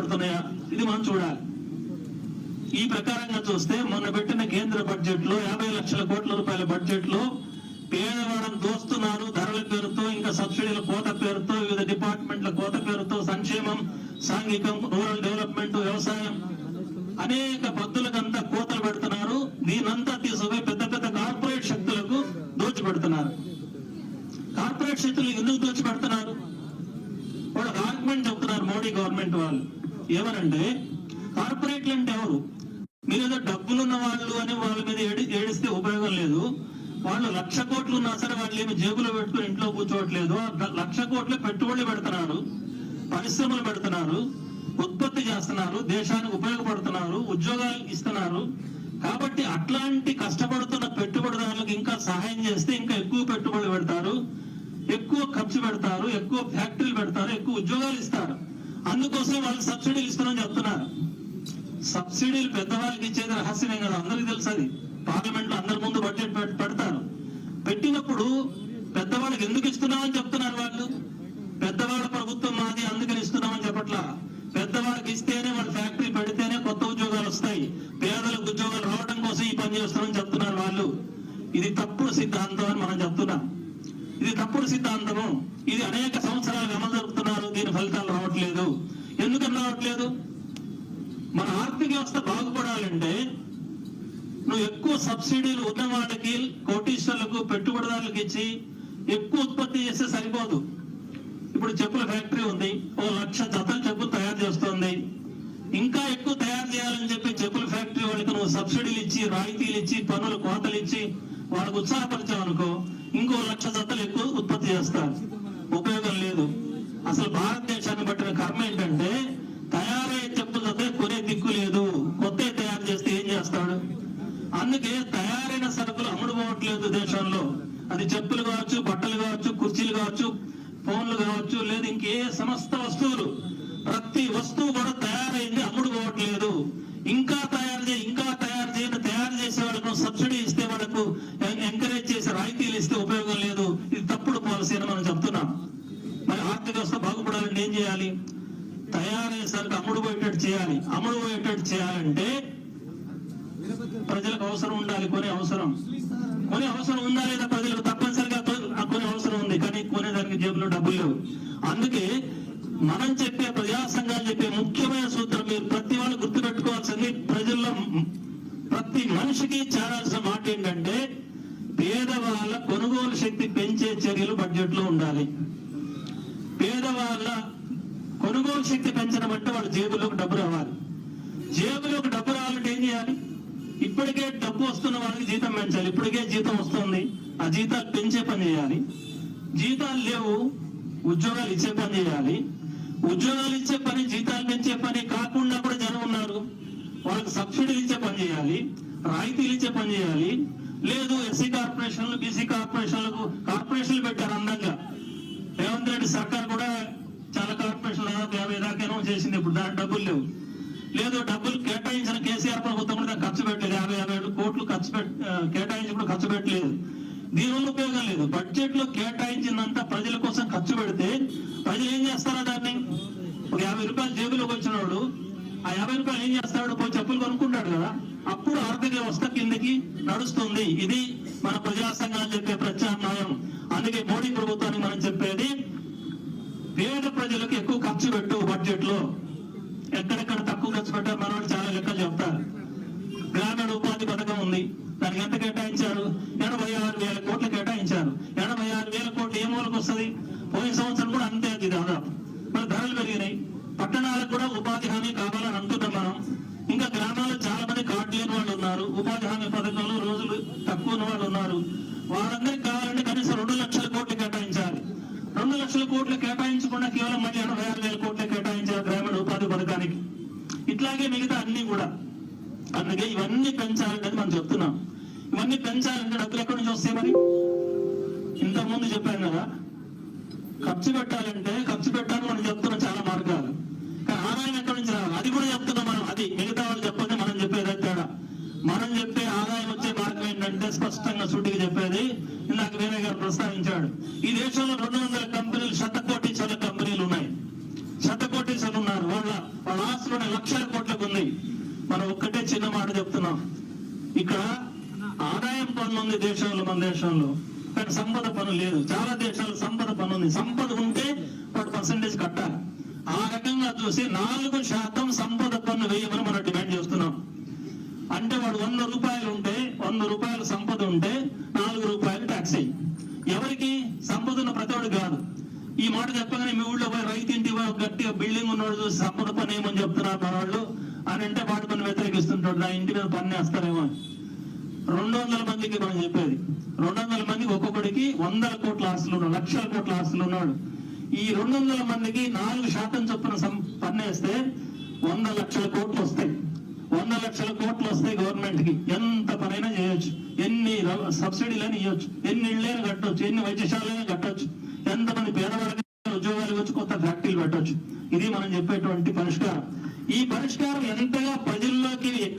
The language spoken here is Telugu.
పెడుతున్నాయా ఇది మనం చూడాలి. ఈ ప్రకారంగా చూస్తే మొన్న పెట్టిన కేంద్ర బడ్జెట్లో యాభై లక్షల కోట్ల రూపాయల బడ్జెట్లో పేదవారం దోస్తున్నారు ధరల పేరుతో ఇంకా సబ్సిడీల కోత పేరుతో వివిధ డిపార్ట్మెంట్ల కోత పేరుతో సంక్షేమం సాంఘికం రూరల్ డెవలప్మెంట్ వ్యవసాయం. అనేక పద్ధతులకంతా కోతలు పెడుతున్నారు. దీనంతా తీసుకుపోయి పెద్ద పెద్ద కార్పొరేట్ శక్తులకు దోచిపెడుతున్నారు. కార్పొరేట్ శక్తులు ఎందుకు దోచిపెడుతున్నారు? వాళ్ళు ఆర్గ్యుమెంట్ చెప్తున్నారు మోడీ గవర్నమెంట్ వాళ్ళు. ఏమనంటే కార్పొరేట్లు అంటే ఎవరు? మీరు ఏదో డబ్బులు ఉన్న వాళ్ళు అని వాళ్ళ మీద ఏడి ఏడిస్తే ఉపయోగం లేదు. వాళ్ళు లక్ష కోట్లు ఉన్నా సరే వాళ్ళు ఏమి జేబులో పెట్టుకుని ఇంట్లో కూర్చోవట్లేదు. లక్ష కోట్లు పెట్టుబడులు పెడుతున్నారు పరిశ్రమలు పెడుతున్నారు ఉత్పత్తి చేస్తున్నారు దేశానికి ఉపయోగపడుతున్నారు ఉద్యోగాలు ఇస్తున్నారు. కాబట్టి అట్లాంటి కష్టపడుతున్న పెట్టుబడిదారులకు ఇంకా సహాయం చేస్తే ఇంకా ఎక్కువ పెట్టుబడులు పెడతారు ఎక్కువ ఖర్చు పెడతారు ఎక్కువ ఫ్యాక్టరీలు పెడతారు ఎక్కువ ఉద్యోగాలు ఇస్తారు. అందుకోసం వాళ్ళు సబ్సిడీలు ఇస్తున్నారని చెప్తున్నారు. సబ్సిడీలు పెద్దవాళ్ళకి ఇచ్చేది రహస్యమే కదా అందరికీ తెలుసు అది. పార్లమెంట్లో అందరి ముందు బడ్జెట్ పెడతారు. పెట్టినప్పుడు పెద్దవాళ్ళకి ఎందుకు ఇస్తున్నామని చెప్తున్నారు వాళ్ళు? పెద్దవాళ్ళ ప్రభుత్వం మాది అందుకని ఇస్తున్నామని చెప్పట్లా? పెద్దవాళ్ళకి ఇస్తేనే వాళ్ళ ఫ్యాక్టరీ పెడితేనే కొత్త ఉద్యోగాలు వస్తాయి. పేదలకు ఉద్యోగాలు రావడం కోసం ఈ పని చేస్తామని చెప్తున్నారు వాళ్ళు. ఇది తప్పుడు సిద్ధాంతం అని మనం చెప్తున్నాం. ఇది తప్పుడు సిద్ధాంతము. ఇది అనేక సంవత్సరాలు అమలు ఆర్థిక వ్యవస్థ బాగుపడాలంటే నువ్వు ఎక్కువ సబ్సిడీలు ఉన్న వాళ్ళకి కోటీశ్వర్లకు పెట్టుబడిదారులకు ఇచ్చి ఎక్కువ ఉత్పత్తి చేస్తే సరిపోదు. ఇప్పుడు చెప్పుల ఫ్యాక్టరీ ఉంది ఓ లక్ష జతలు చెప్పులు తయారు చేస్తుంది. ఇంకా ఎక్కువ తయారు చేయాలని చెప్పి చెప్పుల ఫ్యాక్టరీ వాళ్ళకి నువ్వు సబ్సిడీలు ఇచ్చి రాయితీలు ఇచ్చి పన్నులు కోతలు ఇచ్చి వాళ్ళకు ఉత్సాహపరిచావు అనుకో ఇంకో లక్ష జతలు ఎక్కువ ఉత్పత్తి చేస్తారు. ఉపయోగం లేదు. అసలు భారతదేశాన్ని బట్టిన కర్మ ఏంటంటే తయారయ్యే చెప్పుల జత కొనే దిక్కు లేదు కొత్త తయారు చేస్తే ఏం చేస్తాడు అందుకే తయారైన సరుకులు అమ్ముడు పోవట్లేదు దేశంలో అది చెప్పులు కావచ్చు బట్టలు కావచ్చు కుర్చీలు కావచ్చు ఫోన్లు కావచ్చు లేదు ఇంకే సమస్త వస్తువులు ప్రతి వస్తువు కూడా తయారైంది అమ్ముడు పోవట్లేదు. ఇంకా తయారు చేయి ఇంకా తయారు చేయని తయారు చేసే వాళ్ళకు సబ్సిడీ ఇస్తే వాళ్ళకు ఎంకరేజ్ చేసి రాయితీలు ఇస్తే ఉపయోగం లేదు. ఇది తప్పుడు పాలసీ అని మనం చెప్తున్నాం. మరి ఆర్థిక వ్యవస్థ బాగుపడాలంటే ఏం చేయాలి? తయారయ్యేసరికి అమ్ముడు పోయేటట్టు చేయాలి. అమ్ముడు పోయేటట్టు చేయాలంటే ప్రజలకు అవసరం ఉండాలి కొనే అవసరం. కొనే అవసరం ఉందా లేదా ప్రజలకు? తప్పనిసరిగా కొనే అవసరం ఉంది. కానీ కొనేదానికి జేబులో డబ్బులు లేవు. అందుకే మనం చెప్పే ప్రజా సంఘాలు చెప్పే ముఖ్యమైన సూత్రం మీరు ప్రతి వాళ్ళు గుర్తుపెట్టుకోవాల్సింది ప్రజల్లో ప్రతి మనిషికి చేరాల్సిన మాట ఏంటంటే పేదవాళ్ళ కొనుగోలు శక్తి పెంచే చర్యలు బడ్జెట్లో ఉండాలి. పేదవాళ్ళ కొనుగోలు శక్తి పెంచడం అంటే వాళ్ళ జేబులోకి డబ్బు రావాలి. జేబులోకి డబ్బు రావాలంటే ఏం చేయాలి? ఇప్పటికే డబ్బు వస్తున్న వాళ్ళకి జీతం పెంచాలి. ఇప్పటికే జీతం వస్తుంది. ఆ జీతాలు పెంచే పని చేయాలి. జీతాలు లేవు ఉద్యోగాలు ఇచ్చే పని చేయాలి. ఉద్యోగాలు ఇచ్చే పని జీతాలు పెంచే పని కాకుండా కూడా జనం ఉన్నారు. వాళ్ళకి సబ్సిడీలు ఇచ్చే పని చేయాలి రాయితీలు ఇచ్చే పని చేయాలి. లేదు ఎస్సీ కార్పొరేషన్లు బీసీ కార్పొరేషన్లకు కార్పొరేషన్లు పెట్టారు అందంగా. రేవంత్ రెడ్డి సర్కార్ కూడా చాలా కార్పొరేషన్లు దాదాపు యాభై దాకా అనౌన్స్ చేసింది ఇప్పుడు. దాని డబ్బులు లేవు. లేదు డబ్బులు కేటాయించిన కేసీఆర్ ప్రభుత్వం కూడా ఖర్చు పెట్టలేదు. యాభై యాభై ఏడు కోట్లు ఖర్చు పెట్ కేటాయించి కూడా ఖర్చు పెట్టలేదు. దీనివల్ల ఉపయోగం లేదు. బడ్జెట్లో కేటాయించినంత ప్రజల కోసం ఖర్చు పెడితే ప్రజలు ఏం చేస్తారా దాన్ని? ఒక యాభై రూపాయలు జేబులోకి వచ్చినవాడు ఆ యాభై రూపాయలు ఏం చేస్తాడు? పోయి చెప్పులు కొనుక్కుంటాడు కదా. అప్పుడు ఆర్థిక వ్యవస్థ కిందకి నడుస్తుంది. ఇది మన ప్రజా సంఘాలు చెప్పే ప్రత్యామ్నాయం. అందుకే మోడీ ప్రభుత్వానికి మనం చెప్పేది పేద ప్రజలకు ఎక్కువ ఖర్చు పెట్టు బడ్జెట్లో ఎక్కడెక్కడ తక్కువ ఖర్చు పెట్టారు మన వాళ్ళు చాలా లెక్కలు చెప్తారు గ్రామీణ ఉపాధి పథకం ఉంది దానికి ఎంత కేటాయించారు ఎనభై ఆరు వేల కోట్లు కేటాయించారు ఎనభై ఆరు వేల కోట్లు ఏ మూలకు వస్తుంది పోయిన సంవత్సరం కూడా అంతే అది దాదాపు మరి ధరలు పెరిగినాయి పట్టణాలకు కూడా ఉపాధి హామీ కావాలని అంటున్నాం మనం ఇంకా గ్రామాల్లో చాలా మంది కార్డు లేని వాళ్ళు ఉన్నారు ఉపాధి హామీ పథకంలో రోజులు తక్కువ ఉన్న వాళ్ళు ఉన్నారు వాళ్ళందరికీ కావాలంటే కనీసం రెండు లక్షల కోట్లు కేటాయించాలి రెండు లక్షల కోట్లు కేటాయించకుండా కేవలం మళ్ళీ ఎనభై ఆరు వేల కోట్లు కేటాయించారు గ్రామీణ ఉపాధి పథకానికి. ఇట్లాగే మిగతా అన్ని కూడా. అందుకే ఇవన్నీ పెంచాలనేది మనం చెప్తున్నాం. ఇవన్నీ పెంచాలంటే డబ్బులు ఎక్కడి నుంచి వస్తాయి మరి? ఇంతకుముందు చెప్పాను కదా ఖర్చు పెట్టాలంటే ఖర్చు పెట్టాలని మనం చెప్తున్న చాలా మార్గాలు. కానీ ఆదాయం ఎక్కడి నుంచి రావాలి? అది కూడా చెప్తున్నాం మనం. అది మిగతా వాళ్ళు చెప్పండి మనం చెప్పేది తేడా. మనం చెప్పే ఆదాయం వచ్చే అంటే స్పష్టంగా సూటిగా చెప్పేది. ఇందాక వేరే గారు ప్రస్తావించాడు. ఈ దేశంలో రెండు వందల కంపెనీలు శత కోటి కంపెనీలు ఉన్నాయి. శతకోటీసులు ఉన్నారు. వాళ్ళ వాళ్ళ ఆస్తులు లక్షల కోట్లకు ఉంది. మనం ఒక్కటే చిన్న మాట చెప్తున్నాం. ఇక్కడ ఆదాయం పన్ను ఉంది దేశంలో మన దేశంలో. కానీ సంపద పన్ను లేదు. చాలా దేశాల్లో సంపద పన్ను ఉంది. సంపద ఉంటే వాడు పర్సంటేజ్ కట్టాలి. ఆ రకంగా చూసి నాలుగు శాతం సంపద పన్ను వేయమని మనం డిమాండ్ చేస్తున్నాం. అంటే వాడు వంద రూపాయలు ఉంటే వంద రూపాయల సంపద ఉంటే నాలుగు రూపాయలు ట్యాక్స్ అయ్యి ఎవరికి? సంపద ఉన్న ప్రతివాడు కాదు. ఈ మాట చెప్పగానే మీ ఊళ్ళో పోయి రైతు ఇంటి గట్టిగా బిల్డింగ్ ఉన్నాడు చూసి సంపద పని ఏమని చెప్తున్నారు మనవాళ్ళు అని అంటే వాటి పని వ్యతిరేకిస్తుంటాడు. నా ఇంటి మీద పన్ను వేస్తారేమో అని. రెండు వందల మందికి మనం చెప్పేది. రెండు వందల మందికి ఒక్కొక్కడికి వందల కోట్ల ఆస్తులు ఉన్నాడు. లక్షల కోట్ల ఆస్తులు ఉన్నాడు. ఈ రెండు వందల మందికి నాలుగు శాతం చొప్పున సం- పన్నేస్తే వంద లక్షల కోట్లు వస్తాయి. వంద లక్షల కోట్లు వస్తాయి గవర్నమెంట్కి ఎంత పనైనా చేయొచ్చు. ఎన్ని సబ్సిడీలైనా ఇవ్వచ్చు ఎన్ని ఇళ్ళైనా కట్టొచ్చు. ఎన్ని వైద్యశాలైనా కట్టొచ్చు. ఎంతమంది పేదవాళ్ళకి ఉద్యోగాలు వచ్చి కొత్త ఫ్యాక్టరీలు పెట్టొచ్చు. ఇది మనం చెప్పేటువంటి పరిష్కారం. ఈ పరిష్కారం ఎంతగా ప్రజల్లోకి